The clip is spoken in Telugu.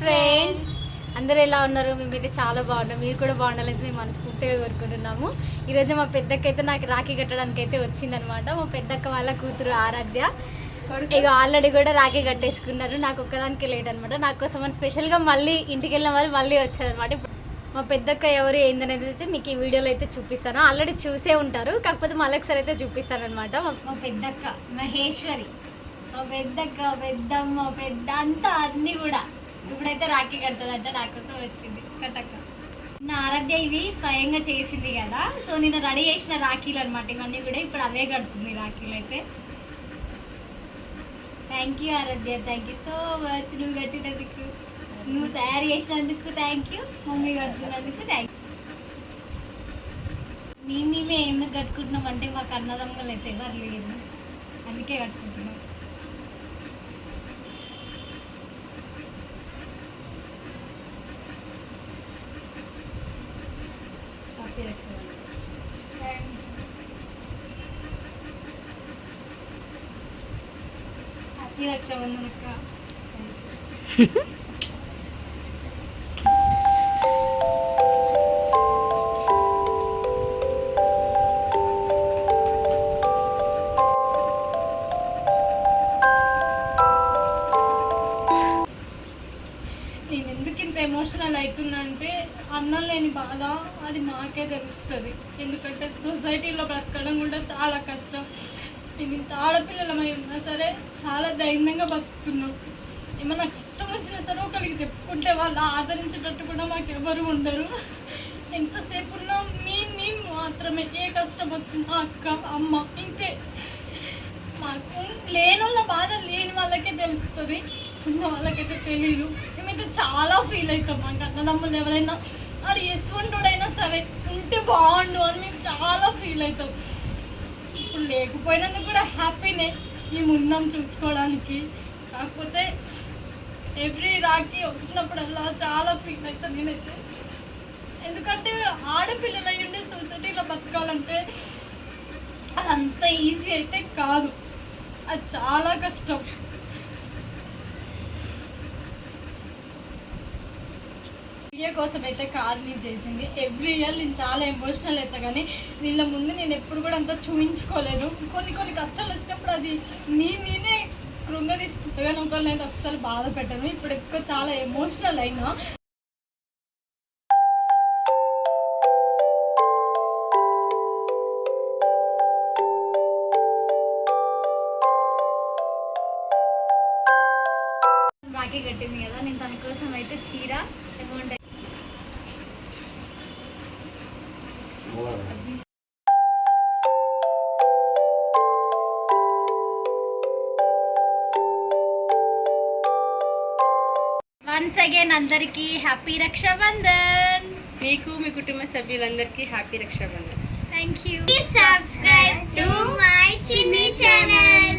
ఫ్రెండ్స్ అందరూ ఎలా ఉన్నారు? మేమైతే చాలా బాగున్నాం. మీరు కూడా బాగుండాలని మేము మనస్ఫూర్తిగా కోరుకుంటున్నాము. ఈరోజు మా పెద్దక్క అయితే నాకు రాఖీ కట్టడానికి అయితే వచ్చిందనమాట మా పెద్దక్క వాళ్ళ కూతురు ఆరాధ్య. ఇక ఆల్రెడీ కూడా రాఖీ కట్టేసుకున్నారు. నాకు ఒక్కదానికి లేట్ అనమాట నా కోసం అని స్పెషల్గా మళ్ళీ ఇంటికి వెళ్ళిన వాళ్ళు మళ్ళీ వచ్చారనమాట ఇప్పుడు మా పెద్దక్క ఎవరు ఏందనేది అయితే మీకు ఈ వీడియోలో అయితే చూపిస్తాను. ఆల్రెడీ చూసే ఉంటారు. కాకపోతే మళ్ళీ ఒకసారి అయితే చూపిస్తాను అనమాట మా పెద్దక్క మహేశ్వరి. మా పెద్దక్క పెద్దమ్మ పెద్ద అంతా అన్ని కూడా. ఇప్పుడైతే రాఖీ కడుతుందంట నాకోసం వచ్చింది. కట్టక్క. నా ఆరాధ్య ఇవి స్వయంగా చేసింది కదా. సో నేను రెడీ చేసిన రాఖీలు అనమాట ఇవన్నీ కూడా ఇప్పుడు అవే కడుతుంది రాఖీలు అయితే. Thank you Aaradhya. Thank you so much నువ్వు కట్టినందుకు. నువ్వు తయారు చేసినందుకు థ్యాంక్ యూ మమ్మీ కడుతున్నందుకు థ్యాంక్ యూ మేము మేమే ఎందుకు కట్టుకుంటున్నాం అంటే మాకు అన్నదమ్ములు అయితే ఎవరు లేదు అందుకే కట్టుకుంటున్నాం. హ్యాపీ రక్షాబంధన్ అక్క నేను ఎందుకు ఇంత ఎమోషనల్ అవుతున్నా అంటే అన్నం లేని బాధ అది మాకే తెలుస్తుంది. ఎందుకంటే సొసైటీలో బ్రతకడం కూడా చాలా కష్టం. మేము ఇంత ఆడపిల్లలమై ఉన్నా సరే చాలా ధైర్యంగా బతుకుతున్నాం. ఏమన్నా కష్టం వచ్చినా సరే ఒకరికి చెప్పుకుంటే వాళ్ళు ఆదరించేటట్టు కూడా మాకు ఎవరు ఉండరు. ఎంతసేపు ఉన్నా మీ మేము మాత్రమే. ఏ కష్టం వచ్చినా అక్క అమ్మ ఇంతే. మాకు లేనున్న బాధ లేని వాళ్ళకే తెలుస్తుంది. ఉన్న వాళ్ళకైతే తెలియదు మేమైతే చాలా ఫీల్ అవుతాం. మాకు అన్నదమ్ములు ఎవరైనా అది ఎసువంటుడైనా సరే ఉంటే బాగుండు అని మేము చాలా ఫీల్ అవుతాం. ఇప్పుడు లేకపోయినందుకు కూడా హ్యాపీనే మేము ఉన్నాం చూసుకోవడానికి. కాకపోతే ఎవ్రీ రాకి వచ్చినప్పుడల్లా చాలా ఫీల్ అవుతాను నేనైతే ఎందుకంటే ఆడపిల్లలు అయ్యుండి సొసైటీలో బతకాలంటే అదంత ఈజీ అయితే కాదు. అది చాలా కష్టం. వీడియో కోసం అయితే కాదు నేను చేసింది. ఎవ్రీ ఇయర్ నేను చాలా ఎమోషనల్ అవుతా కానీ వీళ్ళ ముందు నేను ఎప్పుడు కూడా అంత చూపించుకోలేదు కొన్ని కొన్ని కష్టాలు వచ్చినప్పుడు అది నీ నేనే కృంగదీసుకుంటా కానీ ఒకళ్ళని అయితే అస్సలు బాధ పెట్టను. ఇప్పుడు ఎక్కువ చాలా ఎమోషనల్ అయినా. రాఖీ కట్టింది కదా నేను తన కోసం అయితే చీర అమౌంట్ వన్స్ అగైన్ అందరికి హ్యాపీ రక్షాబంధన్. మీకు మీ కుటుంబ సభ్యులందరికీ happy Rakshabandhan. Thank you Please subscribe to my Chinny channel.